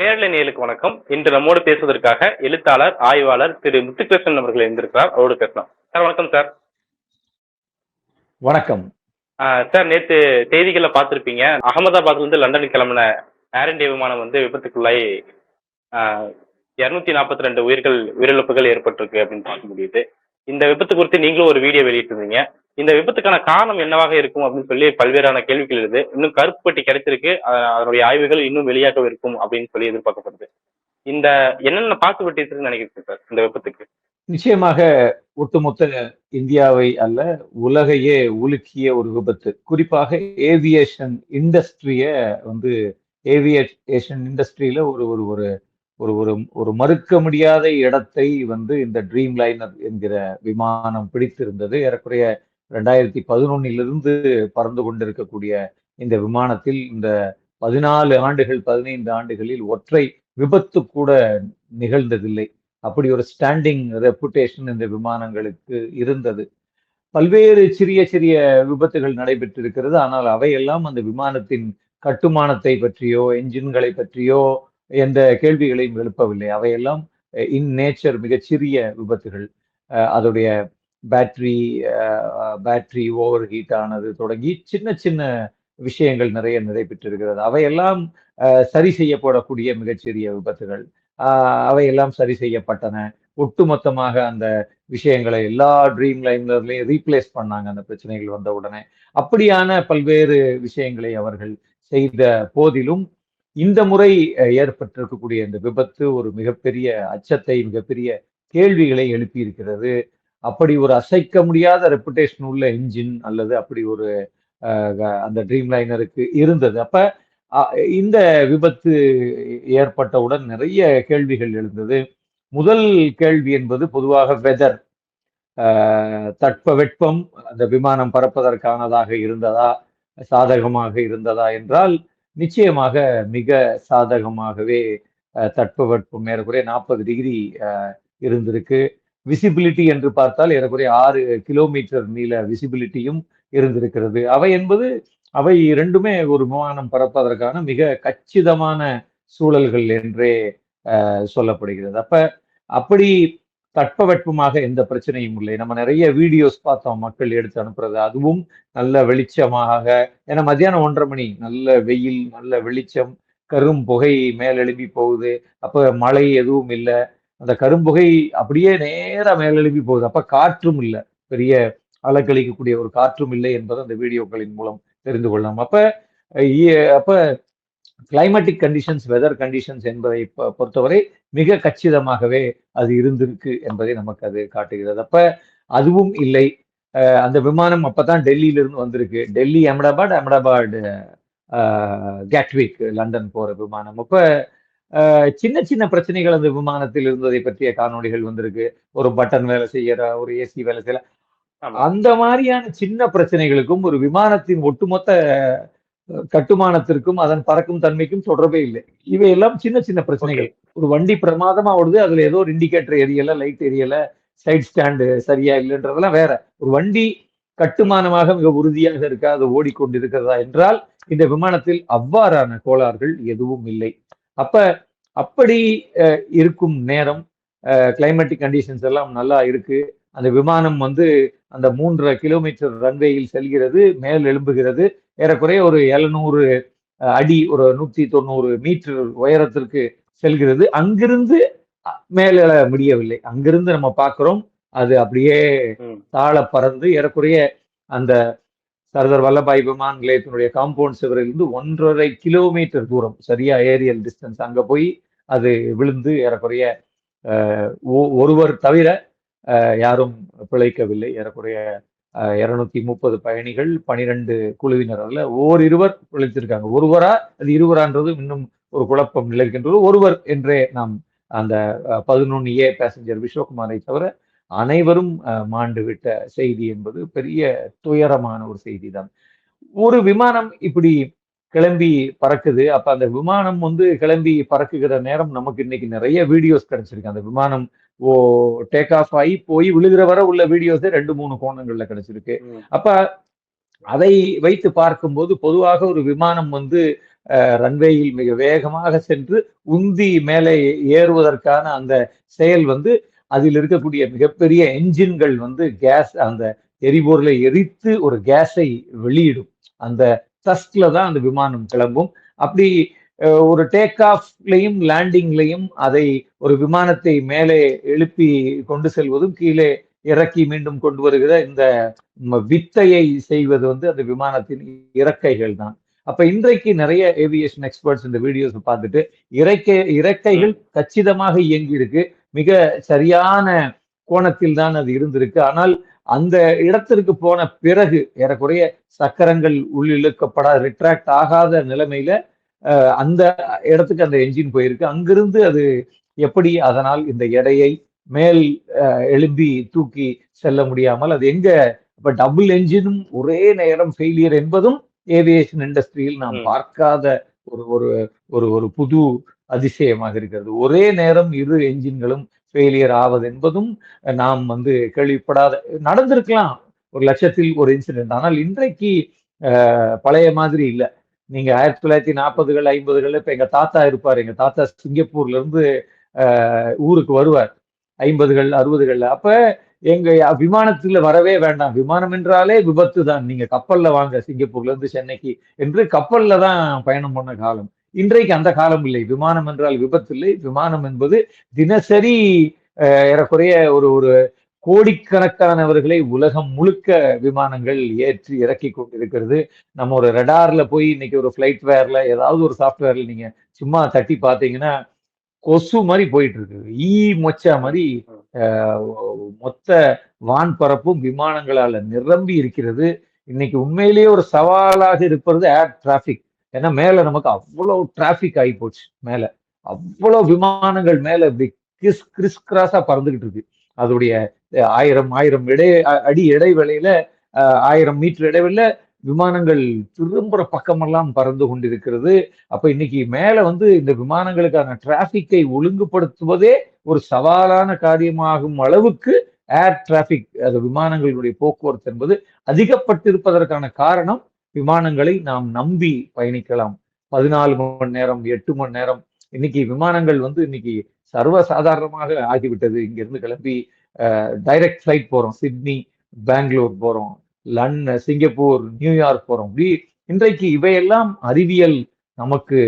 நேரலை நேயலுக்கு வணக்கம். இன்று நம்மோடு பேசுவதற்காக எழுத்தாளர் ஆய்வாளர் திரு முத்துகிருஷ்ணன் அவர்கள் இருந்திருக்கிறார் அவரோடு பேசலாம். சார் வணக்கம் சார். வணக்கம். சார் நேற்று செய்திகளை பார்த்துருப்பீங்க. அகமதாபாத்ல இருந்து லண்டனுக்கு கிளம்பின ஏர் இந்தியா விமானம் வந்து விபத்துக்குள்ளாய் இரநூத்தி நாற்பத்தி ரெண்டு உயிர்கள் உயிரிழப்புகள் ஏற்பட்டிருக்கு அப்படின்னு பார்க்க முடியுது. இந்த விபத்து குறித்து நீங்களும் ஒரு வீடியோ வெளியிட்டிருந்தீங்க. இந்த விபத்துக்கான காரணம் என்னவாக இருக்கும் அப்படின்னு சொல்லி பல்வேறான கேள்விகள் எழுது. இன்னும் கருப்பு பெட்டி கிடைச்சிருக்கு அதனுடைய ஆய்வுகள் இன்னும் வெளியாக இருக்கும் அப்படின்னு சொல்லி எதிர்பார்க்கப்படுது. இந்த என்னென்ன பாக்கு இருக்குன்னு நினைக்கிறீங்க சார் இந்த விபத்துக்கு? நிச்சயமாக ஒட்டுமொத்த இந்தியாவை அல்ல உலகையே உலுக்கிய ஒரு விபத்து. குறிப்பாக ஏவியேஷன் இண்டஸ்ட்ரிய வந்து ஏவியேஷன் இண்டஸ்ட்ரியில ஒரு ஒரு ஒரு ஒரு ஒரு ஒரு மறுக்க முடியாத இடத்தை வந்து இந்த ட்ரீம் லைனர் என்கிற விமானம் பிடித்திருந்தது. ஏறக்குறைய ரெண்டாயிரத்தி பதினொன்னிலிருந்து பறந்து கொண்டிருக்கக்கூடிய இந்த விமானத்தில் இந்த பதினாலு ஆண்டுகள் பதினைந்து ஆண்டுகளில் ஒற்றை விபத்து கூட நிகழ்ந்ததில்லை. அப்படி ஒரு ஸ்டாண்டிங் ரெப்புடேஷன் இந்த விமானங்களுக்கு இருந்தது. பல்வேறு சிறிய சிறிய விபத்துகள் நடைபெற்றிருக்கிறது. ஆனால் அவையெல்லாம் அந்த விமானத்தின் கட்டுமானத்தை பற்றியோ என்ஜின்களை பற்றியோ எந்த கேள்விகளையும் எழுப்பவில்லை. அவையெல்லாம் eh, இன் நேச்சர் மிகச்சிறிய விபத்துகள். அஹ் அதோடைய பேட்டரி பேட்டரி ஓவர் ஹீட் ஆனது தொடங்கி சின்ன சின்ன விஷயங்கள் நிறைய நடைபெற்றிருக்கிறது. அவையெல்லாம் அஹ், சரி செய்யப்படக்கூடிய மிகச்சிறிய விபத்துகள். ஆஹ், அவையெல்லாம் சரி செய்யப்பட்டன. ஒட்டுமொத்தமாக அந்த விஷயங்களை எல்லா ட்ரீம் லைன்லர்லையும் ரீப்ளேஸ் பண்ணாங்க. அந்த பிரச்சனைகள் வந்த உடனே அப்படியான பல்வேறு விஷயங்களை அவர்கள் செய்த போதிலும் இந்த முறை ஏற்பட்டிருக்கக்கூடிய இந்த விபத்து ஒரு மிகப்பெரிய அச்சத்தை மிகப்பெரிய கேள்விகளை எழுப்பியிருக்கிறது. அப்படி ஒரு அசைக்க முடியாத ரெப்புடேஷன் உள்ள என்ஜின் அல்லது அப்படி ஒரு அந்த ட்ரீம் லைனருக்கு இருந்தது. அப்ப இந்த விபத்து ஏற்பட்டவுடன் நிறைய கேள்விகள் எழுந்தது. முதல் கேள்வி என்பது பொதுவாக வெதர் தட்பவெட்பம் அந்த விமானம் பறப்பதற்கானதாக இருந்ததா சாதகமாக இருந்ததா என்றால் நிச்சயமாக மிக சாதகமாகவே அஹ், தட்பவெட்பம் ஏறக்குறைய நாற்பது டிகிரி இருந்திருக்கு. விசிபிலிட்டி என்று பார்த்தால் ஏறக்குறைய ஆறு கிலோமீட்டர் நீள விசிபிலிட்டியும் இருந்திருக்கிறது. அவை என்பது அவை இரண்டுமே ஒரு விமானம் பறப்பதற்கான மிக கச்சிதமான சூழல்கள் என்றே சொல்லப்படுகிறது. அப்ப அப்படி தட்பவெட்பமாக எந்த பிரச்சனையும் இல்லை. நம்ம நிறைய வீடியோஸ் பார்த்தோம் மக்கள் எடுத்து அனுப்புறது. அதுவும் நல்ல வெளிச்சமாக ஏன்னா மத்தியானம் ஒன்றரை மணி நல்ல வெயில் நல்ல வெளிச்சம் கரும் புகை மேலெழும்பி போகுது. அப்ப மழை எதுவும் இல்லை. அந்த கரும்புகை அப்படியே நேரா மேலெழுப்பி போகுது. அப்ப காற்றும் இல்லை. பெரிய அலக்களிக்கக்கூடிய ஒரு காற்றும் இல்லை என்பதை அந்த வீடியோக்களின் மூலம் தெரிந்து கொள்ளலாம். அப்ப அப்போ கிளைமேட்டிக் கண்டிஷன்ஸ் வெதர் கண்டிஷன்ஸ் என்பதை பொறுத்தவரை மிக கச்சிதமாகவே அது இருந்திருக்கு என்பதை நமக்கு அது காட்டுகிறது. அப்ப அதுவும் இல்லை. அஹ், அந்த விமானம் அப்பதான் டெல்லியிலிருந்து வந்திருக்கு. டெல்லி அஹமதாபாத் அஹமதாபாத் கேட்விக் லண்டன் போற விமானம். அப்ப சின்ன சின்ன பிரச்சனைகள் அந்த விமானத்தில் இருந்ததை பற்றிய காணொளிகள் வந்திருக்கு. ஒரு பட்டன் வேலை செய்யற ஒரு ஏசி வேலை செய்யல ஆமா. அந்த மாதிரியான சின்ன பிரச்சனைகளுக்கும் ஒரு விமானத்தின் ஒட்டுமொத்த கட்டுமானத்திற்கும் அதன் பறக்கும் தன்மைக்கும் தொடர்பே இல்லை. இவையெல்லாம் சின்ன சின்ன பிரச்சனைகள். ஒரு வண்டி பிரமாதமா ஓடுது அதுல ஏதோ ஒரு இண்டிகேட்டர் எரியல லைட் எரியல சைட் ஸ்டாண்டு சரியா இல்லைன்றதெல்லாம் வேற. ஒரு வண்டி கட்டுமானமாக மிக உறுதியாக இருக்கா அது ஓடிக்கொண்டிருக்கிறதா என்றால் இந்த விமானத்தில் அவ்வாறான கோளாறுகள் எதுவும் இல்லை. அப்ப அப்படி இருக்கும் நேரம் கிளைமேட்டிக் கண்டிஷன்ஸ் எல்லாம் நல்லா இருக்கு. அந்த விமானம் வந்து அந்த மூன்றரை கிலோமீட்டர் ரன்வேயில் செல்கிறது மேல் எழும்புகிறது. ஏறக்குறைய ஒரு எழுநூறு அடி ஒரு நூத்தி தொண்ணூறு மீட்டர் உயரத்திற்கு செல்கிறது. அங்கிருந்து மேல் முடியவில்லை. அங்கிருந்து நம்ம பார்க்கிறோம் அது அப்படியே தாழ பறந்து ஏறக்குறைய அந்த சர்தார் வல்லபாய் விமான் நிலையத்தினுடைய காம்பவுண்ட் சுவரிலிருந்து ஒன்றரை கிலோமீட்டர் தூரம் சரியா ஏரியல் டிஸ்டன்ஸ் அங்க போய் அது விழுந்து ஏறக்குறைய ஒ- ஒருவர் தவிர யாரும் பிழைக்கவில்லை. ஏறக்குறைய இருநூத்தி முப்பது பயணிகள் பனிரெண்டு குழுவினர் அதுல ஓரிருவர் பிழைத்திருக்காங்க. ஒருவரா அது இருவரான்றது இன்னும் ஒரு குழப்பம் நிலவுகின்றது. ஒருவர் என்றே நாம் அந்த பதினொன்னு ஏ பேசஞ்சர் விஸ்வகுமாரை தவிர அனைவரும் அஹ், மாண்டு விட்ட செய்தி என்பது பெரிய துயரமான ஒரு செய்தி தான் ஒரு விமானம் இப்படி கிளம்பி பறக்குது. அப்ப அந்த விமானம் வந்து கிளம்பி பறக்குகிற நேரம் நமக்கு இன்னைக்கு நிறைய வீடியோஸ் கிடைச்சிருக்கு. அந்த விமானம் ஓ டேக் ஆஃப் ஆகி போய் விழுகிற வரை உள்ள வீடியோஸே ரெண்டு மூணு கோணங்கள்ல கிடைச்சிருக்கு. அப்ப அதை வைத்து பார்க்கும்போது பொதுவாக ஒரு விமானம் வந்து ரன்வேயில் மிக வேகமாக சென்று உந்தி மேலே ஏறுவதற்கான அந்த செயல் வந்து அதில் இருக்கக்கூடிய மிகப்பெரிய என்ஜின்கள் வந்து கேஸ் அந்த எரிபொருளை எரித்து ஒரு கேஸை வெளியிடும். அந்த தஸ்ட்ல தான் அந்த விமானம் கிளம்பும். அப்படி ஒரு டேக் ஆஃப்லையும் லேண்டிங்லையும் அதை ஒரு விமானத்தை மேலே எழுப்பி கொண்டு செல்வதும் கீழே இறக்கி மீண்டும் கொண்டு வருகிற இந்த வித்தையை செய்வது வந்து அந்த விமானத்தின் இறக்கைகள் தான். அப்ப இன்றைக்கு நிறைய ஏவியேஷன் எக்ஸ்பர்ட்ஸ் இந்த வீடியோஸ் பார்த்துட்டு இறக்கை இறக்கைகள் கச்சிதமாக இயங்கி இருக்கு மிக சரியான கோணத்தில் தான் அது இருந்திருக்கு ஆனால் அந்த இடத்திற்கு போன பிறகு ஏறக்குறைய சக்கரங்கள் உள்ளிழுக்கப்படா ரிட்ராக்ட் ஆகாத நிலைமையில அந்த இடத்துக்கு அந்த என்ஜின் போயிருக்கு அங்கிருந்து அது எப்படி அதனால் இந்த எடையை மேல் எழும்பி தூக்கி செல்ல முடியாமல் அது எங்க இப்ப டபுள் என்ஜினும் ஒரே நேரம் ஃபெயிலியர் என்பதும் ஏவியேஷன் இண்டஸ்ட்ரியில் நாம். பார்க்காத ஒரு ஒரு ஒரு புது அதிசயமாக இருக்கிறது. ஒரே நேரம் இரு என்ஜின்களும் ஃபெயிலியர் ஆவது என்பதும் நாம் வந்து கேள்விப்படாத நடந்திருக்கலாம். ஒரு லட்சத்தில் ஒரு இன்சிடென்ட் ஆனால் இன்றைக்கு பழைய மாதிரி இல்லை. நீங்க ஆயிரத்தி தொள்ளாயிரத்தி நாற்பதுகள் ஐம்பதுகள் இப்ப எங்க தாத்தா இருப்பார். எங்க தாத்தா சிங்கப்பூர்ல இருந்து ஊருக்கு வருவார். ஐம்பதுகள் அறுபதுகள்ல. அப்ப எங்க விமானத்துல வரவே வேண்டாம். விமானம் என்றாலே விபத்து தான் நீங்க கப்பல்ல வாங்க. சிங்கப்பூர்ல இருந்து சென்னைக்கு. என்று கப்பல்ல தான் பயணம் பண்ண காலம். இன்றைக்கு அந்த காலம் இல்லை. விமானம் என்றால் விபத்து இல்லை விமானம் என்பது தினசரி ஏறக்குறைய ஒரு ஒரு கோடிக்கணக்கானவர்களை உலகம் முழுக்க விமானங்கள் ஏற்றி இறக்கி கொண்டிருக்கிறது. நம்ம ஒரு ரெடார்ல போய் இன்னைக்கு ஒரு ஃபிளைட் வேர்ல ஏதாவது ஒரு சாஃப்ட்வேர்ல நீங்க சும்மா தட்டி பார்த்தீங்கன்னா கொசு மாதிரி போயிட்டு இருக்கு ஈ மொச்சா மாதிரி மொத்த வான் பரப்பும் விமானங்களால நிரம்பி இருக்கிறது. இன்னைக்கு உண்மையிலேயே ஒரு சவாலாக இருப்பது ஏர் டிராபிக் ஏன்னா மேல நமக்கு அவ்வளவு டிராஃபிக் ஆகி போச்சு மேல. அவ்வளவு விமானங்கள் மேல இப்படி கிறிஸ் கிறிஸ் கிராஸா பறந்துகிட்டு இருக்கு. அதோடைய ஆயிரம் ஆயிரம் இடை அடி இடைவெளியில அஹ், ஆயிரம் மீட்டர் இடைவெளியில விமானங்கள் திரும்புற பக்கமெல்லாம் பறந்து கொண்டிருக்கிறது. அப்ப இன்னைக்கு மேல வந்து இந்த விமானங்களுக்கான டிராபிக்கை ஒழுங்குபடுத்துவதே ஒரு சவாலான காரியமாகும் அளவுக்கு ஏர் டிராபிக் அது விமானங்களுடைய போக்குவரத்து என்பது அதிகப்பட்டிருப்பதற்கான காரணம் விமானங்களை நாம் நம்பி பயணிக்கலாம். பதினாலு மணி நேரம் எட்டு மணி நேரம். இன்னைக்கு விமானங்கள் வந்து இன்னைக்கு சர்வசாதாரணமாக ஆகிவிட்டது. இங்கிருந்து கிளம்பி டைரக்ட் ஃப்ளைட் போறோம். சிட்னி பெங்களூர் போறோம். லண்டன் சிங்கப்பூர் நியூயார்க் போறோம். இப்படி இன்றைக்கு இவையெல்லாம் அறிவியல் நமக்கு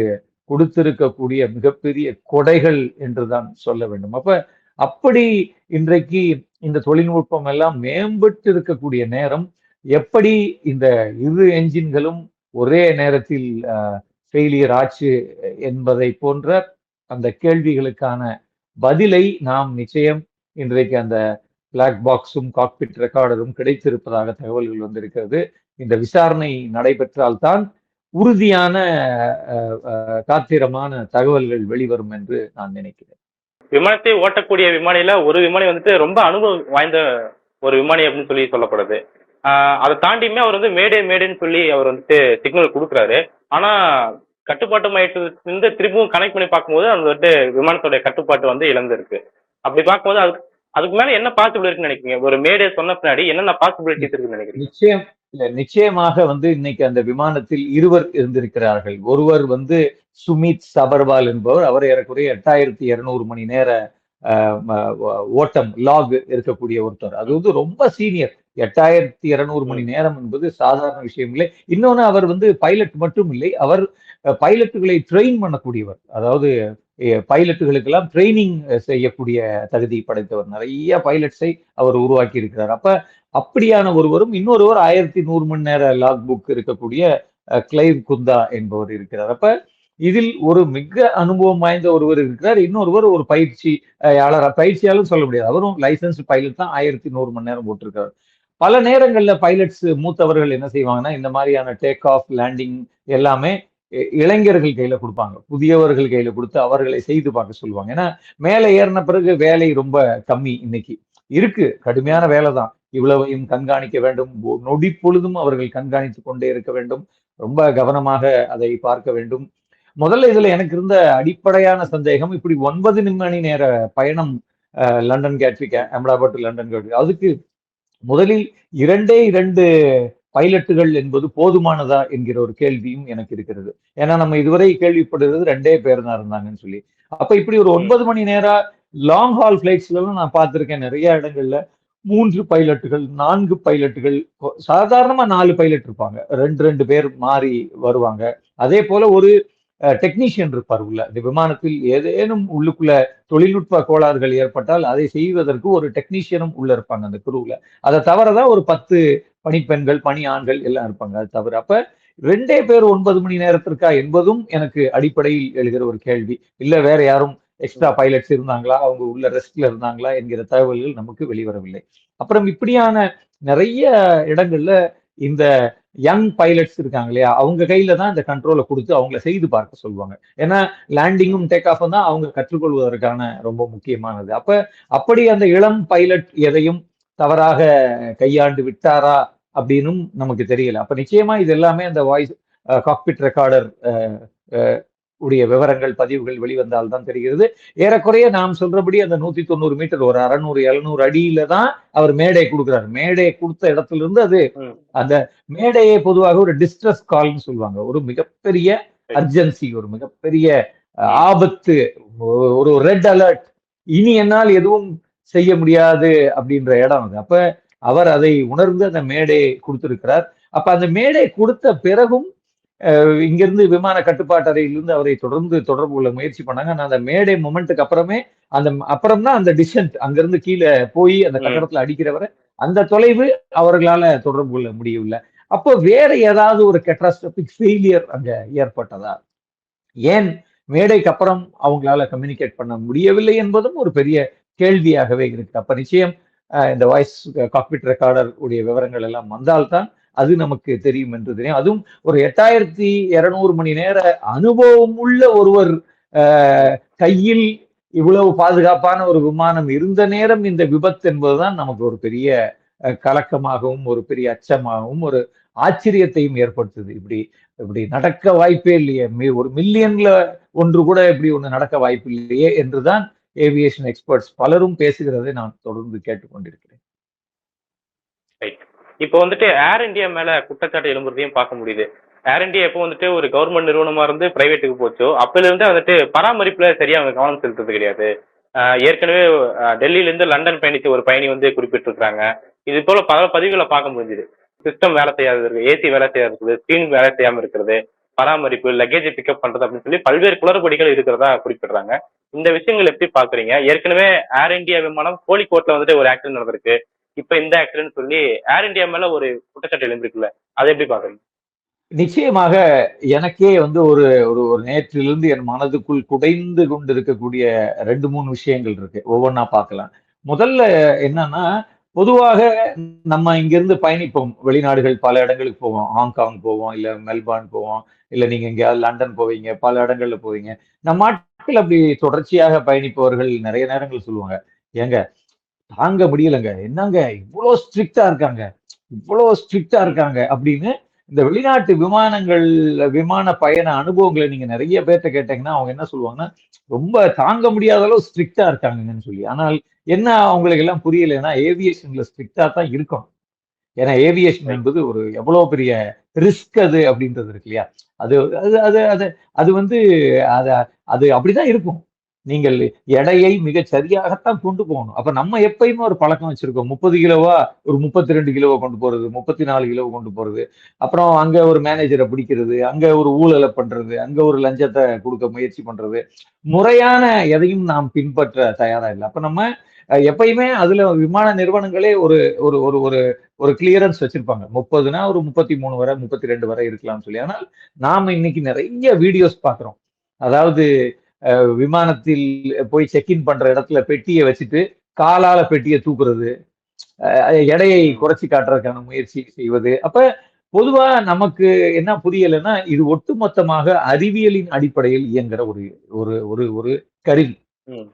கொடுத்திருக்கக்கூடிய மிகப்பெரிய கொடைகள் என்றுதான் சொல்ல வேண்டும். அப்ப அப்படி இன்றைக்கு இந்த தொழில்நுட்பம் எல்லாம் மேம்பட்டு இருக்கக்கூடிய நேரம் எப்படி இந்த இரு என்ஜின்களும் ஒரே நேரத்தில் ஃபெயிலியர் ஆச்சு என்பதை போன்ற அந்த கேள்விகளுக்கான பதிலை நாம் நிச்சயம் இன்றைக்கு அந்த பிளாக் பாக்ஸும் காக்பிட் ரெக்கார்டரும் கிடைத்திருப்பதாக தகவல்கள் வந்திருக்கிறது. இந்த விசாரணை நடைபெற்றால்தான் உறுதியான காத்திரமான தகவல்கள் வெளிவரும் என்று நான் நினைக்கிறேன். விமானத்தை ஓட்டக்கூடிய விமானியில ஒரு விமானி வந்துட்டு ரொம்ப அனுபவம் வாய்ந்த ஒரு விமானி அப்படின்னு சொல்லி சொல்லப்படுது. அதை தாண்டியுமே அவர் வந்து மேடே மேடேன்னு சொல்லி அவர் வந்துட்டு சிக்னல் கொடுக்குறாரு. ஆனா கட்டுப்பாட்டு மையத்திலிருந்து திரும்பவும் கனெக்ட் பண்ணி பார்க்கும்போது அது வந்துட்டு விமானத்தோடைய கட்டுப்பாட்டு வந்து இழந்திருக்கு. அப்படி பார்க்கும்போது அதுக்கு அதுக்கு மேல என்ன பாசிபிள் இருக்குன்னு நினைக்கிறீங்க? ஒரு மேடே சொன்ன பின்னாடி என்னென்ன பாசிபிலிட்டிஸ் இருக்குன்னு நினைக்கிறீங்க? நிச்சயம் இல்ல நிச்சயமாக வந்து இன்னைக்கு அந்த விமானத்தில் இருவர் இருந்திருக்கிறார்கள். ஒருவர் வந்து சுமித் சபர்வால் என்பவர். அவர் ஏறக்குறைய எட்டாயிரத்தி இருநூறு மணி நேர ஓட்டம் லாக் இருக்கக்கூடிய ஒருத்தர். அது வந்து ரொம்ப சீனியர் எட்டாயிரத்தி இருநூறு மணி நேரம் என்பது சாதாரண விஷயம் இல்லை. இன்னொன்னு அவர் வந்து பைலட் மட்டும் இல்லை. அவர் பைலட்டுகளை ட்ரெயின் பண்ணக்கூடியவர். அதாவது பைலட்டுகளுக்கெல்லாம் ட்ரைனிங் செய்யக்கூடிய தகுதி படைத்தவர். நிறைய பைலட்ஸை அவர் உருவாக்கி இருக்கிறார் அப்ப அப்படியான ஒருவரும் இன்னொருவர் ஆயிரத்தி நூறு மணி நேர லாக் புக் இருக்கக்கூடிய கிளைவ் குந்தா என்பவர் இருக்கிறார். அப்ப இதில் ஒரு மிக அனுபவம் வாய்ந்த ஒருவர் இருக்கிறார். இன்னொருவர் ஒரு பயிற்சி யாளர் பயிற்சியாளர் சொல்ல முடியாது. அவரும் லைசன்ஸ் பைலட் தான் ஆயிரத்தி நூறு மணி நேரம் போட்டிருக்காரு பல நேரங்கள்ல பைலட்ஸ் மூத்தவர்கள் என்ன செய்வாங்கன்னா இந்த மாதிரியான டேக் ஆஃப் லேண்டிங் எல்லாமே இளைஞர்கள் கையில கொடுப்பாங்க. புதியவர்கள் கையில கொடுத்து அவர்களை செய்து பார்க்க சொல்லுவாங்க. ஏன்னா மேலே ஏறின பிறகு வேலை ரொம்ப கம்மி இன்னைக்கு. இருக்கு கடுமையான வேலை தான். இவ்வளவையும் கண்காணிக்க வேண்டும். நொடி பொழுதும் அவர்கள் கண்காணித்து கொண்டே இருக்க வேண்டும். ரொம்ப கவனமாக அதை பார்க்க வேண்டும். முதல்ல இதுல எனக்கு இருந்த அடிப்படையான சந்தேகம் இப்படி ஒன்பது மணி நேர பயணம் அஹ், London Gatwick Ahmedabad to London Gatwick அதுக்கு முதலில் இரண்டே இரண்டு பைலட்டுகள் என்பது போதுமானதா என்கிற ஒரு கேள்வியும் எனக்கு இருக்கிறது. ஏன்னா நம்ம இதுவரை கேள்விப்படுறது ரெண்டே பேர் தான் இருந்தாங்கன்னு சொல்லி. அப்ப இப்படி ஒரு ஒன்பது மணி நேரம் லாங் ஹால் பிளைட்ஸ்ல எல்லாம் நான் பார்த்திருக்கேன் நிறைய இடங்கள்ல. மூன்று பைலட்டுகள் நான்கு பைலட்டுகள் சாதாரணமா நாலு பைலட் இருப்பாங்க. ரெண்டு ரெண்டு பேர் மாறி வருவாங்க. அதே போல ஒரு டெக்னீஷியன் இருப்பார் உள்ள. இந்த விமானத்தில் ஏதேனும் உள்ளுக்குள்ள தொழில்நுட்ப கோளாறுகள் ஏற்பட்டால் அதை செய்வதற்கு ஒரு டெக்னீஷியனும் உள்ள இருப்பாங்க அந்த குருவுல அதை தவிரதான் ஒரு பத்து பணிப்பெண்கள் பணி ஆண்கள் எல்லாம் இருப்பாங்க. அது தவிர அப்ப ரெண்டே பேர் ஒன்பது மணி நேரத்திற்கா என்பதும் எனக்கு அடிப்படையில் எழுகிற ஒரு கேள்வி. இல்ல வேற யாரும் எக்ஸ்ட்ரா பைலட்ஸ் இருந்தாங்களா? அவங்க உள்ள ரெஸ்ட்ல இருந்தாங்களா? என்கிற தகவல்கள் நமக்கு வெளிவரவில்லை. அப்புறம் இப்படியான நிறைய இடங்கள்ல இந்த யங் பைலட்ஸ் இருக்காங்க இல்லையா? அவங்க கையில தான் இந்த கண்ட்ரோலை கொடுத்து அவங்கள செய்து பார்க்க சொல்லுவாங்க. ஏன்னா லேண்டிங்கும் டேக் ஆஃப் தான் அவங்க கற்றுக்கொள்வதற்கான ரொம்ப முக்கியமானது. அப்ப அப்படி அந்த இளம் பைலட் எதையும் தவறாக கையாண்டு விட்டாரா அப்படின்னும் நமக்கு தெரியல. அப்ப நிச்சயமா இது எல்லாமே அந்த வாய்ஸ் காக்பிட் ரெக்கார்டர் உடைய விவரங்கள் பதிவுகள் வெளிவந்தால் தான் தெரிகிறது. ஏறக்குறைய நாம் சொல்றபடி அந்த நூத்தி தொண்ணூறு மீட்டர் ஒரு அறநூறு எழுநூறு அடியில தான் அவர் மேடை கொடுக்குறாரு. மேடை கொடுத்த இடத்துல இருந்து அது அந்த மேடையை பொதுவாக ஒரு டிஸ்ட்ரஸ் கால்னு சொல்லுவாங்க. ஒரு மிகப்பெரிய அர்ஜென்சி ஒரு மிகப்பெரிய ஆபத்து ஒரு ரெட் அலர்ட் இனி என்னால் எதுவும் செய்ய முடியாது அப்படின்ற இடம் அது. அப்ப அவர் அதை உணர்ந்து அந்த மேடை கொடுத்திருக்கிறார். அப்ப அந்த மேடை கொடுத்த பிறகும் இங்கிருந்து விமான கட்டுப்பாட்டு அறையிலிருந்து அவரை தொடர்ந்து தொடர்பு கொள்ள முயற்சி பண்ணாங்க. ஆனா அந்த மேடை மொமெண்ட்டுக்கு அப்புறமே அந்த அப்புறம் தான் அந்த டிசன்ட் அங்கிருந்து கீழே போய் அந்த கட்டடத்துல அடிக்கிறவரை அந்த தொலைவு அவர்களால தொடர்பு கொள்ள முடியவில்லை. அப்போ வேற ஏதாவது ஒரு கெட்ராஸ்டபிக் ஃபெயிலியர் அங்க ஏற்பட்டதா? ஏன் மேடைக்கு அப்புறம் அவங்களால கம்யூனிகேட் பண்ண முடியவில்லை என்பதும் ஒரு பெரிய கேள்வியாகவே இருக்கு. அப்ப நிச்சயம் இந்த வாய்ஸ் காக்பிட் ரெக்கார்டர் உடைய விவரங்கள் எல்லாம் வந்தால்தான் அது நமக்கு தெரியும் என்று தெரியும். அதுவும் ஒரு எட்டாயிரத்தி இருநூறு மணி நேர அனுபவம் உள்ள ஒருவர் கையில் இவ்வளவு பாதுகாப்பான ஒரு விமானம் இருந்த நேரம் இந்த விபத்து என்பதுதான் நமக்கு ஒரு பெரிய கலக்கமாகவும் ஒரு பெரிய அச்சமாகவும் ஒரு ஆச்சரியத்தையும் ஏற்படுத்துது. இப்படி இப்படி நடக்க வாய்ப்பே இல்லையே. ஒரு மில்லியன்ல ஒன்று கூட இப்படி ஒன்று நடக்க வாய்ப்பு இல்லையே என்றுதான் ஏவியேஷன் எக்ஸ்பர்ட்ஸ் பலரும் பேசுகிறதை நான் தொடர்ந்து கேட்டுக்கொண்டிருக்கிறேன். இப்போ வந்துட்டு ஏர் இந்தியா மேல குற்றச்சாட்டு எழும்புறதையும் பார்க்க முடியுது. ஏர் இந்தியா எப்போ வந்துட்டு ஒரு கவர்மெண்ட் நிறுவனமா இருந்து பிரைவேட்டுக்கு போச்சோ அப்பல இருந்து வந்துட்டு பராமரிப்புல சரியா அவங்க கவனம் செலுத்துறது கிடையாது. ஏற்கனவே டெல்லியில இருந்து லண்டன் பயணிச்ச ஒரு பயணி வந்து குறிப்பிட்டிருக்காங்க இது போல பல பதிவுகளை பார்க்க முடிஞ்சுது. சிஸ்டம் வேலை செய்யாது இருக்கு ஏசி வேலை செய்யாது இருக்குது ஸ்கிரீன் வேலை செய்யாம இருக்கிறது பராமரிப்பு லக்கேஜ் பிக்கப் பண்றது அப்படின்னு சொல்லி பல்வேறு குளறுபடிகள் இருக்கிறதா குறிப்பிடுறாங்க. இந்த விஷயங்கள் எப்படி பாக்குறீங்க ஏற்கனவே ஏர் இந்தியா விமானம் கோழிக்கோட்ல வந்துட்டு ஒரு ஆக்சிடென்ட் நடந்திருக்கு. இப்ப இந்த ஆக்சிடென்ட் சொல்லி ஏர் இந்தியா மேல ஒரு குற்றச்சாட்டு எழுந்திருக்குல்ல அதை எப்படி பாக்குறீங்க நிச்சயமாக எனக்கே வந்து ஒரு ஒரு ஒரு நேற்றிலிருந்து என் மனதுக்குள் குடைந்து கொண்டு இருக்கக்கூடிய ரெண்டு மூணு விஷயங்கள் இருக்கு. ஒவ்வொன்றா பார்க்கலாம். முதல்ல என்னன்னா பொதுவாக நம்ம இங்கிருந்து பயணிப்போம். வெளிநாடுகள் பல இடங்களுக்கு போவோம். ஹாங்காங் போவோம் இல்ல மெல்பார்ன் போவோம் இல்ல நீங்க எங்கேயாவது லண்டன் போவீங்க பல இடங்கள்ல போவீங்க. நம்ம நாட்டில் அப்படி தொடர்ச்சியாக பயணிப்பவர்கள் நிறைய நேரங்கள் சொல்லுவாங்க. ஏங்க தாங்க முடியலங்க. என்னங்க இவ்வளோ ஸ்ட்ரிக்டா இருக்காங்க. இவ்வளோ ஸ்ட்ரிக்டா இருக்காங்க அப்படின்னு இந்த வெளிநாட்டு விமானங்கள் விமான பயண அனுபவங்களை நீங்க நிறைய பேர்த்த கேட்டீங்கன்னா அவங்க என்ன சொல்லுவாங்கன்னா ரொம்ப தாங்க முடியாத அளவு ஸ்ட்ரிக்டா இருக்காங்கன்னு சொல்லி. ஆனால் என்ன அவங்களுக்கு எல்லாம் புரியலைன்னா ஏவியேஷன்ல ஸ்ட்ரிக்டா தான் இருக்கும் ஏன்னா ஏவியேஷன் என்பது ஒரு எவ்வளவு பெரிய ரிஸ்க் அது அப்படின்றது இருக்கு இல்லையா? அது அது அது அது அது வந்து அது அது அப்படிதான் இருக்கும். நீங்கள் எடையை மிக சரியாகத்தான் கொண்டு போகணும். அப்ப நம்ம எப்பயுமே ஒரு பழக்கம் வச்சிருக்கோம். முப்பது கிலோவா ஒரு முப்பத்தி ரெண்டு கிலோவை கொண்டு போறது முப்பத்தி நாலு கிலோவை கொண்டு போறது. அப்புறம் அங்க ஒரு மேனேஜரை பிடிக்கிறது அங்க ஒரு ஊழலை பண்றது அங்க ஒரு லஞ்சத்தை கொடுக்க முயற்சி பண்றது. முறையான எதையும் நாம் பின்பற்ற தயாரா இல்லை. அப்ப நம்ம எப்பயுமே அதுல விமான நிறுவனங்களே ஒரு ஒரு ஒரு ஒரு ஒரு கிளியரன்ஸ் வச்சிருப்பாங்க. முப்பதுனா ஒரு முப்பத்தி மூணு வரை முப்பத்தி ரெண்டு வரை இருக்கலாம்னு சொல்லி. ஆனால் நாம இன்னைக்கு நிறைய வீடியோஸ் பாக்குறோம் அதாவது விமானத்தில் போய் செக்இன் பண்ற இடத்துல பெட்டியை வச்சுட்டு காலால பெட்டியை தூக்குறது. எடையை குறைச்சி காட்டுறதுக்கான முயற்சி செய்வது. அப்ப பொதுவா நமக்கு என்ன புரியலைன்னா இது ஒட்டுமொத்தமாக அறிவியலின் அடிப்படையில் இயங்குற ஒரு ஒரு ஒரு ஒரு கருவி.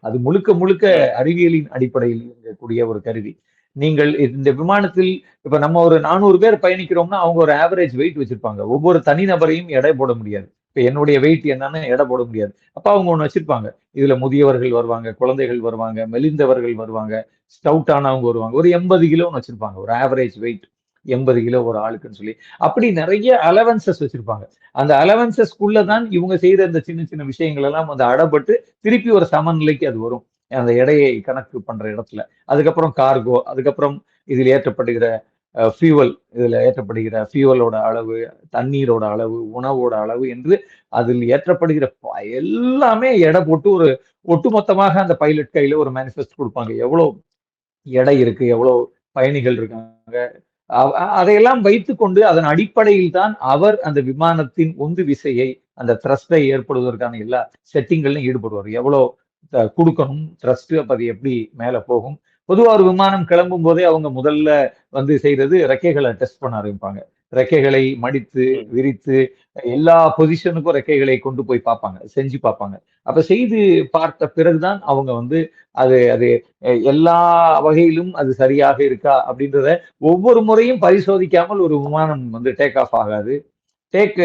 அது முழுக்க முழுக்க அறிவியலின் அடிப்படையில் இயங்கக்கூடிய ஒரு கருவி. நீங்கள் இந்த விமானத்தில் இப்ப நம்ம ஒரு நானூறு பேர் பயணிக்கிறோம்னா அவங்க ஒரு ஆவரேஜ் வெயிட் வச்சிருப்பாங்க. ஒவ்வொரு தனிநபரையும் எடை போட முடியாது. இப்போ என்னுடைய வெயிட் என்னன்னு எடை போட முடியாது. அப்போ அவங்க ஒன்று வச்சிருப்பாங்க. இதுல முதியவர்கள் வருவாங்க குழந்தைகள் வருவாங்க மெலிந்தவர்கள் வருவாங்க ஸ்டவுட் ஆனவங்க வருவாங்க. ஒரு எண்பது கிலோன்னு வச்சிருப்பாங்க. ஒரு ஆவரேஜ் வெயிட் எண்பது கிலோ ஒரு ஆளுக்குன்னு சொல்லி. அப்படி நிறைய அலவன்சஸ் வச்சிருப்பாங்க. அந்த அலவன்சஸ்க்குள்ள தான் இவங்க செய்யற இந்த சின்ன சின்ன விஷயங்கள் எல்லாம் வந்து அடப்பட்டு திருப்பி ஒரு சமநிலைக்கு அது வரும். அந்த எடையை கணக்கு பண்ற இடத்துல. அதுக்கப்புறம் கார்கோ அதுக்கப்புறம் இதில் ஏற்றப்படுகிற ஃபியூவல் இதுல ஏற்றப்படுகிற ஃபியூவலோட அளவு தண்ணீரோட அளவு உணவோட அளவு என்று அதில் ஏற்றப்படுகிற எல்லாமே எடை போட்டு ஒரு ஒட்டுமொத்தமாக அந்த பைலட் கையில ஒரு மேனிஃபெஸ்ட் கொடுப்பாங்க. எவ்வளவு எடை இருக்கு எவ்வளவு பயணிகள் இருக்காங்க. அவ- அதையெல்லாம் வைத்துக்கொண்டு அதன் அடிப்படையில் தான் அவர் அந்த விமானத்தின் உந்து விசையை அந்த த்ரஸ்டை ஏற்படுவதற்கான எல்லா செட்டிங்கள்லையும் ஈடுபடுவார். எவ்வளவு கொடுக்கணும் த்ரஸ்ட் அது எப்படி மேல போகும் பொதுவா ஒரு விமானம் கிளம்பும் போதே அவங்க முதல்ல வந்து செய்யறது ரெக்கைகளை டெஸ்ட் பண்ண ஆரம்பிப்பாங்க. ரெக்கைகளை மடித்து. விரித்து எல்லா பொசிஷனுக்கும் ரெக்கைகளை கொண்டு போய் பார்ப்பாங்க செஞ்சு பார்ப்பாங்க. அப்ப செய்து பார்த்த பிறகுதான் அவங்க வந்து அது அது எல்லா வகையிலும் அது சரியாக இருக்கா அப்படின்றத ஒவ்வொரு முறையும் பரிசோதிக்காமல் ஒரு விமானம் வந்து டேக் ஆஃப் ஆகாது. டேக்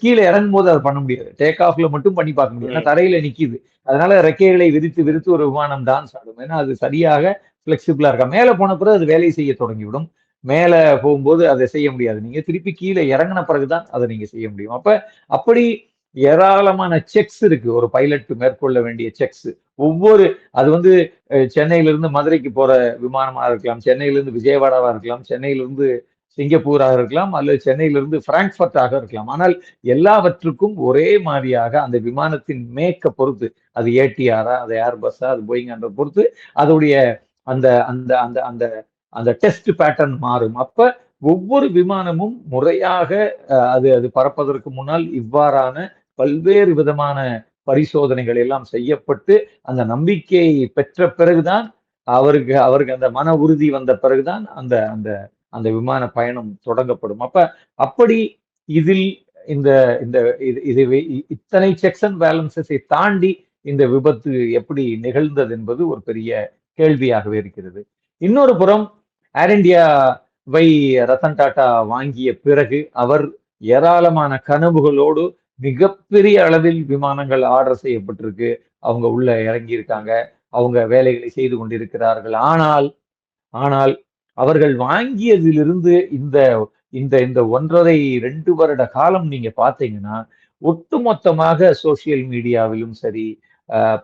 கீழே இறங்கும் போது அதை பண்ண முடியாது. டேக் ஆஃப்ல மட்டும் பண்ணி பார்க்க முடியும் ஏன்னா தரையில நிக்குது. அதனால ரெக்கைகளை விரித்து விரித்து ஒரு விமானம் டான்ஸ் ஆடும் ஏன்னா அது சரியாக ஃப்ளெக்சிபிளாக இருக்கா? மேல போன பிறகு அது வேலையை செய்ய தொடங்கிவிடும். மேல போகும்போது அதை செய்ய முடியாது. நீங்க திருப்பி கீழே இறங்கின பிறகுதான் அதை நீங்க செய்ய முடியும். அப்ப அப்படி ஏராளமான செக்ஸ் இருக்கு. ஒரு பைலட் மேற்கொள்ள வேண்டிய செக்ஸ் ஒவ்வொரு அது வந்து சென்னையிலிருந்து சென்னையில இருந்து மதுரைக்கு போற விமானமா இருக்கலாம். சென்னையில இருந்து விஜயவாடாவா இருக்கலாம். சென்னையில இருந்து சிங்கப்பூராக இருக்கலாம். அல்லது சென்னையிலிருந்து பிராங்க்ஃபர்ட்டாக இருக்கலாம். ஆனால் எல்லாவற்றுக்கும் ஒரே மாதிரியாக அந்த விமானத்தின் மேக்க பொறுத்து அது ஏடிஆரா அது ஏர்பஸ்ஸா அது போயிங்கன்ற பொறுத்து அதோடைய அந்த அந்த அந்த அந்த அந்த டெஸ்ட் பேட்டர்ன் மாறும். அப்ப ஒவ்வொரு விமானமும் முறையாக அது அது பறப்பதற்கு முன்னால் இவ்வாறான பல்வேறு விதமான பரிசோதனைகள் எல்லாம் செய்யப்பட்டு அந்த நம்பிக்கையை பெற்ற பிறகுதான் அவருக்கு அவருக்கு அந்த மன உறுதி வந்த பிறகுதான் அந்த அந்த அந்த விமான பயணம் தொடங்கப்படும். அப்ப அப்படி இதில் இந்த இந்த இது இத்தனை செக்ஸ் அண்ட் பேலன்சஸை தாண்டி இந்த விபத்து எப்படி நிகழ்ந்தது என்பது ஒரு பெரிய கேள்வியாகவே இருக்கிறது. இன்னொரு புறம் ஏர் வை ரத்தன் டாட்டா வாங்கிய பிறகு அவர் ஏராளமான கனவுகளோடு மிகப்பெரிய அளவில் விமானங்கள் ஆர்டர் செய்யப்பட்டிருக்கு. அவங்க உள்ள இறங்கி இருக்காங்க அவங்க வேலைகளை செய்து கொண்டிருக்கிறார்கள். ஆனால் ஆனால் அவர்கள் வாங்கியதிலிருந்து இந்த இந்த இந்த ஒன்றரை ரெண்டு வருட காலம் நீங்க பார்த்தீங்கன்னா ஒட்டுமொத்தமாக சோசியல் மீடியாவிலும் சரி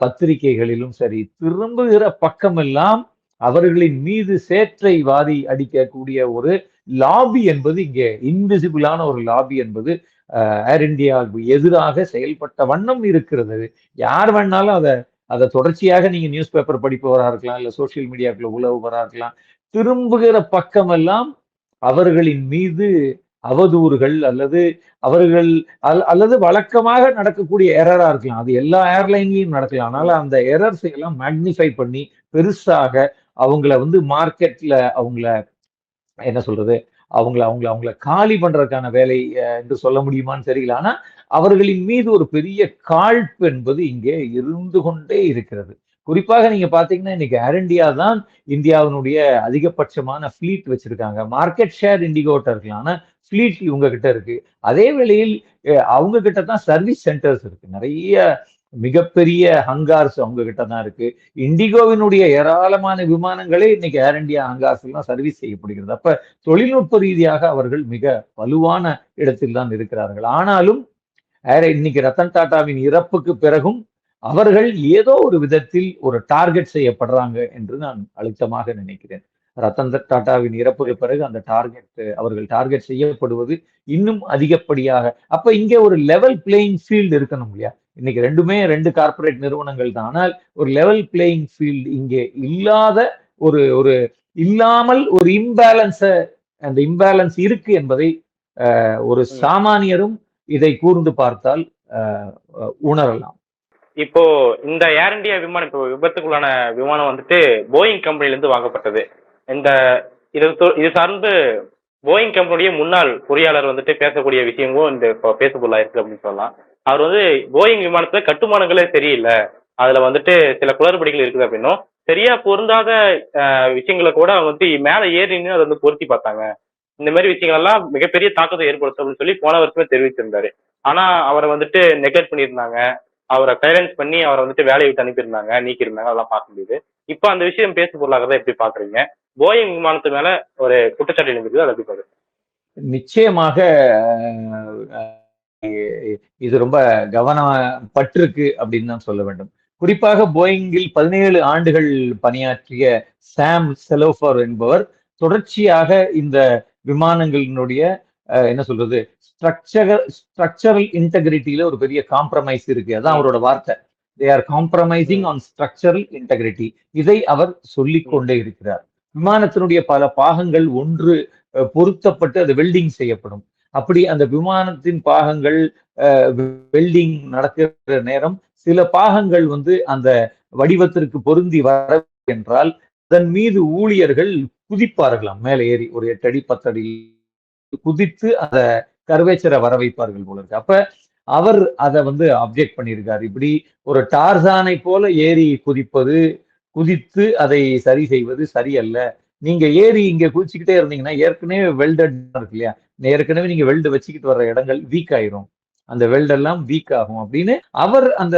பத்திரிகைகளிலும் சரி திரும்புகிற பக்கமெல்லாம் அவர்களின் மீது சேற்றை வாரி அடிக்கக்கூடிய ஒரு லாபி என்பது இங்கே இன்விசிபிளான ஒரு லாபி என்பது ஏர் இந்தியாவுக்கு எதிராக செயல்பட்ட வண்ணம் இருக்கிறது. யார் வேணாலும் அதை அதை தொடர்ச்சியாக நீங்க நியூஸ் பேப்பர் படிப்பவராக இருக்கலாம் இல்ல சோசியல் மீடியாக்குள்ள உழவுவரா இருக்கலாம் திரும்புகிற பக்கமெல்லாம் அவர்களின் மீது அவதூறுகள் அல்லது அவர்கள் அல்- அல்லது வழக்கமாக நடக்கக்கூடிய எரரா இருக்கலாம். அது எல்லா ஏர்லைன்லையும் நடக்கலாம். அதனால அந்த எரர்ஸ் எல்லாம் மேக்னிஃபை பண்ணி பெருசாக அவங்கள வந்து மார்க்கெட்ல அவங்கள என்ன சொல்றது? அவங்கள அவங்கள அவங்கள காலி பண்றதுக்கான வேலை என்று சொல்ல முடியுமான்னு தெரியல. ஆனா அவர்களின் மீது ஒரு பெரிய காழ்ப்பு என்பது இங்கே இருந்து கொண்டே இருக்கிறது. குறிப்பாக நீங்க பாத்தீங்கன்னா இன்னைக்கு ஏர் இந்தியா தான் இந்தியாவினுடைய அதிகபட்சமான ஃபிளீட் வச்சிருக்காங்க. மார்க்கெட் ஷேர் இண்டிகோட்ட இருக்கலாம். ஆனா ஃப்ளீட் இவங்க கிட்ட இருக்கு. அதே வேளையில் அவங்க கிட்ட தான் சர்வீஸ் சென்டர்ஸ் இருக்கு. நிறைய மிகப்பெரிய ஹங்கார்ஸ் அவங்க கிட்ட தான் இருக்கு. இண்டிகோவினுடைய ஏராளமான விமானங்களே இன்னைக்கு ஏர் இந்தியா ஹங்கார்ஸ் எல்லாம் சர்வீஸ் செய்யப்படுகிறது. அப்ப தொழில்நுட்ப ரீதியாக அவர்கள் மிக வலுவான இடத்தில் தான் இருக்கிறார்கள். ஆனாலும் ஏர் இன்னைக்கு ரத்தன் டாடாவின் இறப்புக்கு பிறகும் அவர்கள் ஏதோ ஒரு விதத்தில் ஒரு டார்கெட் செய்யப்படுறாங்க என்று நான் அழுத்தமாக நினைக்கிறேன். ரத்தன் டாடாவின் இறப்புக்கு பிறகு அந்த டார்கெட் அவர்கள் டார்கெட் செய்யப்படுவது இன்னும் அதிகப்படியாக. அப்ப இங்கே ஒரு லெவல் பிளேயிங் ஃபீல்டு இருக்கணும் இல்லையா? இன்னைக்கு ரெண்டுமே ரெண்டு கார்ப்பரேட் நிறுவனங்கள் தான். ஆனால் ஒரு லெவல் பிளேயிங் ஃபீல்டு இங்கே இல்லாத ஒரு ஒரு இல்லாமல் ஒரு இம்பேலன்ஸ அந்த இம்பேலன்ஸ் இருக்கு என்பதை ஒரு சாமானியரும் இதை கூர்ந்து பார்த்தால் உணரலாம். இப்போ இந்த ஏர் இந்தியா விமானம் இப்போ விபத்துக்குள்ளான விமானம் வந்துட்டு போயிங் கம்பெனில இருந்து வாங்கப்பட்டது. இந்த இது தொ- இது சார்ந்து போயிங் கம்பெனியுடைய முன்னாள் பொறியாளர் வந்துட்டு பேசக்கூடிய விஷயங்களும் இந்த இப்போ பேசுபொருளா இருக்கு அப்படின்னு சொல்லலாம். அவர் வந்து போயிங் விமானத்துல கட்டுமானங்களே சரியில்லை. அதுல வந்துட்டு சில குளறுபடிகள் இருக்குது அப்படின்னும். சரியா பொருந்தாத விஷயங்களை கூட அவங்க வந்து மேல ஏறி நின்று அதை வந்து பொருத்தி பார்த்தாங்க. இந்த மாதிரி விஷயங்கள் எல்லாம் மிகப்பெரிய தாக்கத்தை ஏற்படுத்தும் அப்படின்னு சொல்லி போன வருஷமே தெரிவிச்சிருந்தாரு. ஆனா அவரை வந்துட்டு நெக்லெக்ட் பண்ணியிருந்தாங்க. அவரை சைலன்ஸ் பண்ணி அவரை வந்துட்டு வேலையை விட்டு அனுப்பியிருந்தாங்க. நீக்கியிருந்தாங்க. அதெல்லாம் பார்க்க முடியுது. இப்ப அந்த விஷயம் பேசு பொருளாகிறத எப்படி பாக்குறீங்க? போயிங் விமானத்து மேல ஒரு குற்றச்சாட்டு எழுந்திருக்கு அதை எப்படி பாக்குறீங்க? நிச்சயமாக இது ரொம்ப கவனம் பட்டிருக்கு அப்படின்னு தான் சொல்ல வேண்டும். குறிப்பாக போயிங்கில் பதினேழு ஆண்டுகள் பணியாற்றிய சாம் செலோஃபர் என்பவர் தொடர்ச்சியாக இந்த விமானங்களினுடைய என்ன சொல்றது ஸ்ட்ரக்சர் ஸ்ட்ரக்சரல் இன்டெகிரிட்டியில ஒரு பெரிய காம்ப்ரமைஸ் இருக்கு. அதான் அவரோட வார்த்தை. They are compromising on structural integrity இதை அவர் சொல்லிக் கொண்டே இருக்கிறார். விமானத்தினுடைய பல பாகங்கள் ஒன்று பொருத்தப்பட்டு அது வெல்டிங் செய்யப்படும். அப்படி அந்த விமானத்தின் பாகங்கள் வெல்டிங் நடக்கிற நேரம் சில பாகங்கள் வந்து அந்த வடிவத்திற்கு பொருந்தி வர என்றால் அதன் மீது ஊழியர்கள் குதிப்பார்களாம். மேலே ஏறி ஒரு எட்டடி பத்தடி பத்து அடி குதித்து அந்த கருவேச்சரை வர வைப்பார்கள் போல இருக்கு. அப்ப அவர் அதை வந்து அப்ஜெக்ட் பண்ணியிருக்காரு. இப்படி ஒரு டார்சானை போல ஏறி குதிப்பது குதித்து அதை சரி செய்வது சரியல்ல. நீங்க ஏறி இங்க குதிச்சுக்கிட்டே இருந்தீங்கன்னா ஏற்கனவே வெல்டட் இருக்கு இல்லையா? ஏற்கனவே நீங்க வெல்டு வச்சுக்கிட்டு வர்ற இடங்கள் வீக் ஆயிரும். அந்த வெல்டெல்லாம் வீக் ஆகும் அப்படின்னு அவர் அந்த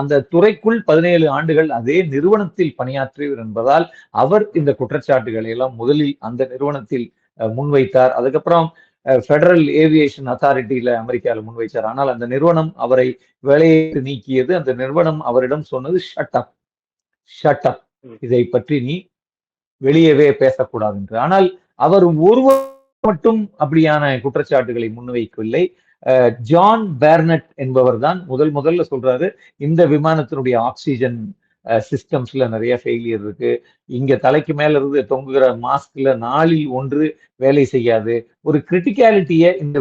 அந்த துறைக்குள் பதினேழு ஆண்டுகள் அதே நிறுவனத்தில் பணியாற்றியவர் என்பதால் அவர் இந்த குற்றச்சாட்டுகளை எல்லாம் முதலில் அந்த நிறுவனத்தில் முன்வைத்தார். அதுக்கப்புறம் ஃபெடரல் ஏவியேஷன் அத்தாரிட்டியில அமெரிக்காவில் முன்வைச்சார். ஆனால் அந்த நிறுவனம் அவரை வேலையை நீக்கியது அந்த நிறுவனம் அவரிடம் சொன்னது ஷட் அப் ஷட் அப் ம். இதை பற்றி நீ வெளியவே பேசக்கூடாது என்று. ஆனால் அவர் ஒருவர் மட்டும் அப்படியான குற்றச்சாட்டுகளை முன்வைக்கவில்லை. ஜான் பேர்னட் என்பவர் தான் முதல் முதல்ல சொல்றாரு இந்த விமானத்தினுடைய ஆக்சிஜன் சிஸ்டம்ஸ்ல நிறைய ஃபெயிலியர் இருக்கு. இங்க தலைக்கு மேல இருந்து தொங்குகிற மாஸ்க்ல நாளில் ஒன்று வேலை செய்யாது. ஒரு கிரிட்டிகாலிட்டியை இந்த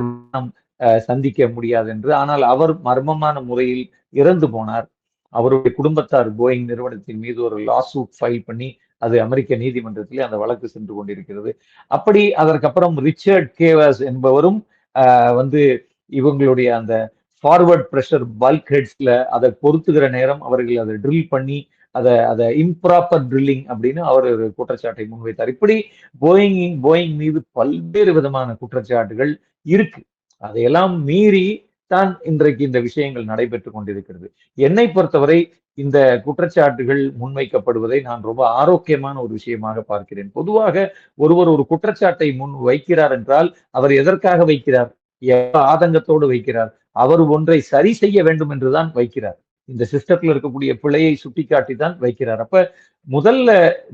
சந்திக்க முடியாது என்று. ஆனால் அவர் மர்மமான முறையில் இறந்து போனார். அவருடைய குடும்பத்தார் போயிங் நிறுவனத்தின் மீது ஒரு லாசூட் ஃபைல் பண்ணி அது அமெரிக்க நீதிமன்றத்திலே அந்த வழக்கு சென்று கொண்டிருக்கிறது. அப்படி அதற்கப்புறம் ரிச்சர்ட் கேவஸ் என்பவரும் ஆஹ், வந்து இவங்களுடைய அந்த ஃபார்வர்ட் ப்ரெஷர் பல்க் ஹெட்ஸில் அதை பொறுத்துகிற நேரம் அவர்கள் அதை ட்ரில் பண்ணி அதை அதை இம்ப்ராப்பர் ட்ரில்லிங் அப்படின்னு அவர் ஒரு குற்றச்சாட்டை முன்வைத்தார். இப்படி போயிங் போயிங் மீது பல்வேறு விதமான குற்றச்சாட்டுகள் இருக்கு. அதையெல்லாம் மீறி தான் இன்றைக்கு இந்த விஷயங்கள் நடைபெற்று கொண்டிருக்கிறது. என்னை பொறுத்தவரை இந்த குற்றச்சாட்டுகள் முன்வைக்கப்படுவதை நான் ரொம்ப ஆரோக்கியமான ஒரு விஷயமாக பார்க்கிறேன். பொதுவாக ஒருவர் ஒரு குற்றச்சாட்டை முன் வைக்கிறார் என்றால் அவர் எதற்காக வைக்கிறார்? எவ்வளவு ஆதங்கத்தோடு வைக்கிறார்? அவர் ஒன்றை சரி செய்ய வேண்டும் என்றுதான் வைக்கிறார். இந்த சிஸ்டத்தில் இருக்கக்கூடிய பிழையை சுட்டிக்காட்டி தான் வைக்கிறார். அப்ப முதல்ல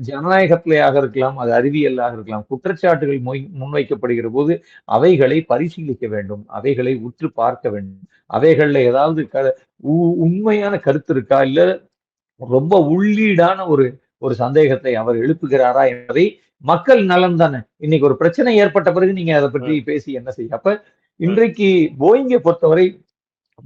ஜனநாயகத்திலேயாக இருக்கலாம் அது அறிவியலாக இருக்கலாம் குற்றச்சாட்டுகள் மொய் முன்வைக்கப்படுகிற போது அவைகளை பரிசீலிக்க வேண்டும் அவைகளை உற்று பார்க்க வேண்டும். அவைகள்ல ஏதாவது க உண்மையான கருத்து இருக்கா? இல்ல ரொம்ப உள்ளீடான ஒரு ஒரு சந்தேகத்தை அவர் எழுப்புகிறாரா என்பதை மக்கள் நலன் தானே. இன்னைக்கு ஒரு பிரச்சனை ஏற்பட்ட பிறகு நீங்க அதை பற்றி பேசி என்ன செய்ய அப்ப இன்றைக்கு போயிங்கை பொறுத்தவரை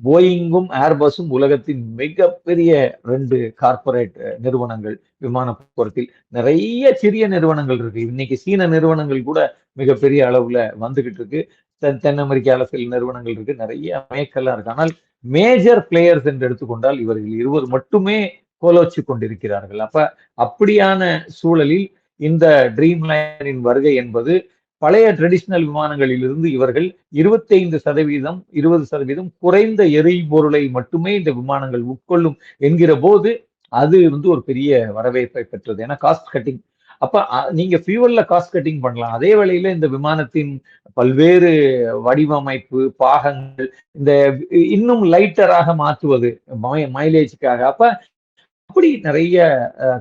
போயிங்கும் ஏர்பஸும் உலகத்தின் மிகப்பெரிய ரெண்டு கார்ப்பரேட் நிறுவனங்கள் விமான போக்குவரத்தில். நிறைய சிறிய நிறுவனங்கள் இருக்கு. இன்னைக்கு சீன நிறுவனங்கள் கூட மிகப்பெரிய அளவுல வந்துகிட்டு இருக்கு. தென் தென் அமெரிக்கால சில நிறுவனங்கள் இருக்கு. நிறைய மேக்கெல்லாம் இருக்கு. ஆனால் மேஜர் பிளேயர்ஸ் என்று எடுத்துக்கொண்டால் இவர்கள் இருவர் மட்டுமே கோலோச்சு கொண்டிருக்கிறார்கள். அப்ப அப்படியான சூழலில் இந்த ட்ரீம் லைனின் வருகை என்பது பழைய ட்ரெடிஷனல் விமானங்களில் இருந்து இவர்கள் இருபத்தைந்து சதவீதம் இருபது சதவீதம் குறைந்த எரிபொருளை மட்டுமே இந்த விமானங்கள் உட்கொள்ளும் என்கிற போது அது வந்து ஒரு பெரிய வரவேற்பை பெற்றது. ஏன்னா காஸ்ட் கட்டிங் அப்ப நீங்க ஃபியூவல்ல காஸ்ட் கட்டிங் பண்ணலாம். அதே வேளையில இந்த விமானத்தின் பல்வேறு வடிவமைப்பு பாகங்கள் இந்த இன்னும் லைட்டராக மாற்றுவது மைலேஜுக்காக அப்ப அப்படி நிறைய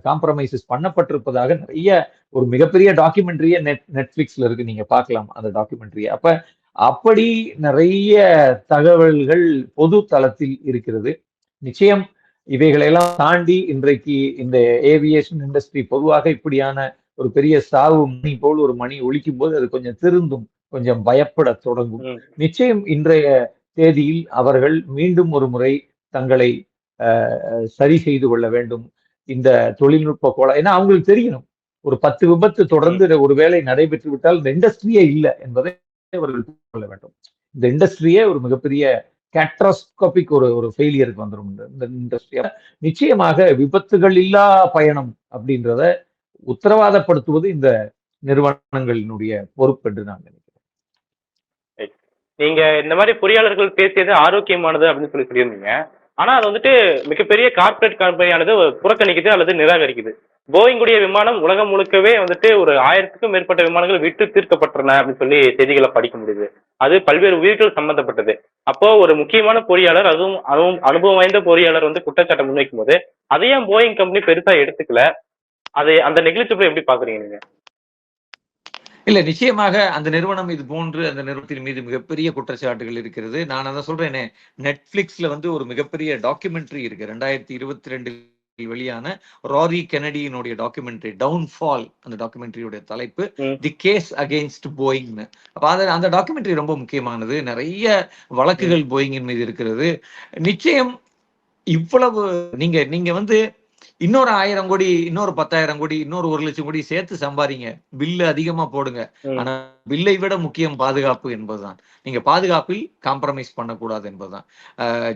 காம்ப்ரமைசஸ் பண்ணப்பட்டிருப்பதாக நிறைய ஒரு மிகப்பெரிய டாக்குமெண்ட்ரியே நெட் நெட்ஃபிளிக்ஸ்ல இருக்கு. நீங்க பார்க்கலாம் அந்த டாக்குமெண்ட்ரி அப்ப அப்படி நிறைய தகவல்கள் பொது தளத்தில் இருக்கிறது. நிச்சயம் இவைகளெல்லாம் தாண்டி இன்றைக்கு இந்த ஏவியேஷன் இண்டஸ்ட்ரி பொதுவாக இப்படியான ஒரு பெரிய சாவு மணி போல் ஒரு மணி ஒலிக்கும் போது அது கொஞ்சம் திருந்தும் கொஞ்சம் பயப்பட தொடங்கும். நிச்சயம் இன்றைய தேதியில் அவர்கள் மீண்டும் ஒரு முறை தங்களை சரி செய்து கொள்ள வேண்டும். இந்த தொழில்நுட்ப கோள ஏன்னா அவங்களுக்கு தெரியணும். ஒரு பத்து விபத்து தொடர்ந்து ஒரு வேலை நடைபெற்று விட்டால் இந்த இண்டஸ்ட்ரியே இல்லை என்பதை அவர்கள் கொள்ள வேண்டும். இந்த இண்டஸ்ட்ரியே ஒரு மிகப்பெரிய கேட்ராஸ்கோபிக் ஒரு ஒரு ஃபெயிலியருக்கு வந்துடும் இந்த- இந்த இண்டஸ்ட்ரி. நிச்சயமாக விபத்துகள் இல்லா பயணம் அப்படின்றத உத்தரவாதப்படுத்துவது இந்த நிறுவனங்களினுடைய பொறுப்பு என்று நான் நினைக்கிறேன். நீங்க இந்த மாதிரி பொறியாளர்கள் பேசியது ஆரோக்கியமானது அப்படின்னு சொல்லி சொல்லியிருந்தீங்க. ஆனா அது வந்துட்டு மிகப்பெரிய கார்பரேட் கம்பெனியானது புறக்கணிக்குது அல்லது நிராகரிக்குது. போயிங்குடைய விமானம் உலகம் முழுக்கவே வந்துட்டு ஒரு ஆயிரத்துக்கும் மேற்பட்ட விமானங்கள் விட்டு தீர்க்கப்பட்டன அப்படின்னு சொல்லி செய்திகளை படிக்க முடியுது. அது பல்வேறு உயிர்கள் சம்பந்தப்பட்டது. அப்போ ஒரு முக்கியமான பொறியாளர் அதுவும் அனுபவம் அனுபவம் வாய்ந்த பொறியாளர் வந்து குற்றச்சாட்டை முன்வைக்கும் போது அதையும் போயிங் கம்பெனி பெருசா எடுத்துக்கல. அதை அந்த நெகிழ்ச்சி எப்படி பாக்குறீங்க நீங்க? இல்ல நிச்சயமாக அந்த நிறுவனம் இது போன்று அந்த நிறுவனத்தின் மீது மிகப்பெரிய குற்றச்சாட்டுகள் இருக்கிறது. நான் அதை சொல்றேனே நெட்ஃபிளிக்ஸ்ல வந்து ஒரு மிகப்பெரிய டாக்குமெண்ட்ரி இருக்கு. ரெண்டாயிரத்தி இருபத்தி ரெண்டில் வெளியான ராரி கெனடியினுடைய டாக்குமெண்ட்ரி டவுன்ஃபால் அந்த டாக்குமெண்ட்ரியுடைய தலைப்பு. தி கேஸ் அகெயின்ஸ்ட் போயிங்னு. அப்ப அது அந்த டாக்குமெண்ட்ரி ரொம்ப முக்கியமானது. நிறைய வழக்குகள் போயிங்கின் மீது இருக்கிறது. நிச்சயம் இவ்வளவு நீங்க நீங்க வந்து இன்னொரு ஆயிரம் கோடி இன்னொரு பத்தாயிரம் கோடி இன்னொரு ஒரு லட்சம் கோடி சேர்த்து சம்பாதிங்க. பில்லு அதிகமா போடுங்க. ஆனா பில்லை விட முக்கியம் பாதுகாப்பு என்பதுதான். நீங்க பாதுகாப்பில் காம்ப்ரமைஸ் பண்ணக்கூடாது என்பதுதான்.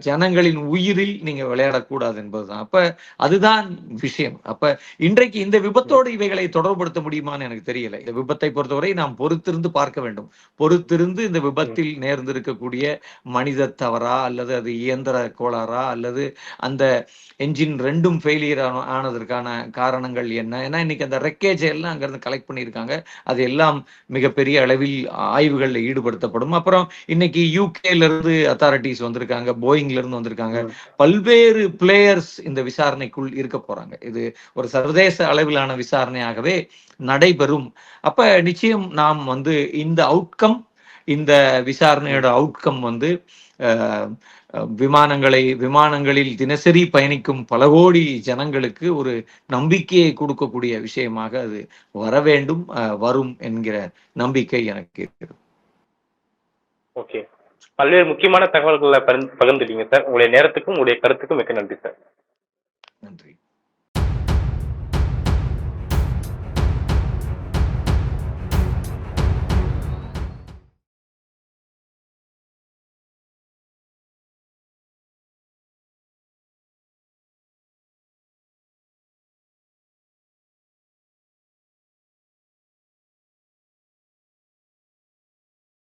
ஜனங்களின் உயிரில் நீங்க விளையாடக்கூடாது என்பதுதான். அப்ப அதுதான் விஷயம். அப்ப இன்றைக்கு இந்த விபத்தோடு இவைகளை தொடர்புபடுத்த முடியுமான்னு எனக்கு தெரியல. இந்த விபத்தை பொறுத்தவரை நாம் பொறுத்திருந்து பார்க்க வேண்டும். பொறுத்திருந்து இந்த விபத்தில் நேர்ந்திருக்கக்கூடிய மனித தவறா அல்லது அது இயந்திர கோளாறா அல்லது அந்த என்ஜின் ரெண்டும் ஃபெயிலியர் ஆனதற்கான காரணங்கள் என்ன? ஏன்னா இன்னைக்கு அந்த ரெக்கேஜ் எல்லாம் அங்கிருந்து கலெக்ட் பண்ணியிருக்காங்க. அது எல்லாம் மிகப்பெரிய அளவில் ஆய்வுகளில் ஈடுபடுத்தப்படும். அப்புறம் இன்னைக்கு யூகேல இருந்து அத்தாரிட்டிஸ் வந்திருக்காங்க. போயிங்ல இருந்து வந்திருக்காங்க. பல்வேறு பிளேயர்ஸ் இந்த விசாரணைக்குள் இருக்க போறாங்க. இது ஒரு சர்வதேச அளவிலான விசாரணையாகவே நடைபெறும். அப்ப நிச்சயம் நாம் வந்து இந்த அவுட்கம் இந்த விசாரணையோட அவுட்கம் வந்து விமானங்களை விமானங்களில் தினசரி பயணிக்கும் பல கோடி ஜனங்களுக்கு ஒரு நம்பிக்கையை கொடுக்கக்கூடிய விஷயமாக அது வர வேண்டும் வரும் என்கிற நம்பிக்கை எனக்கு இருக்கிறது ஓகே. பல்வேறு முக்கியமான தகவல்களை பகிர்ந்து- பகிர்ந்துட்டீங்க சார். உங்களுடைய நேரத்துக்கும் உங்களுடைய கருத்துக்கும் மிக்க நன்றி சார்.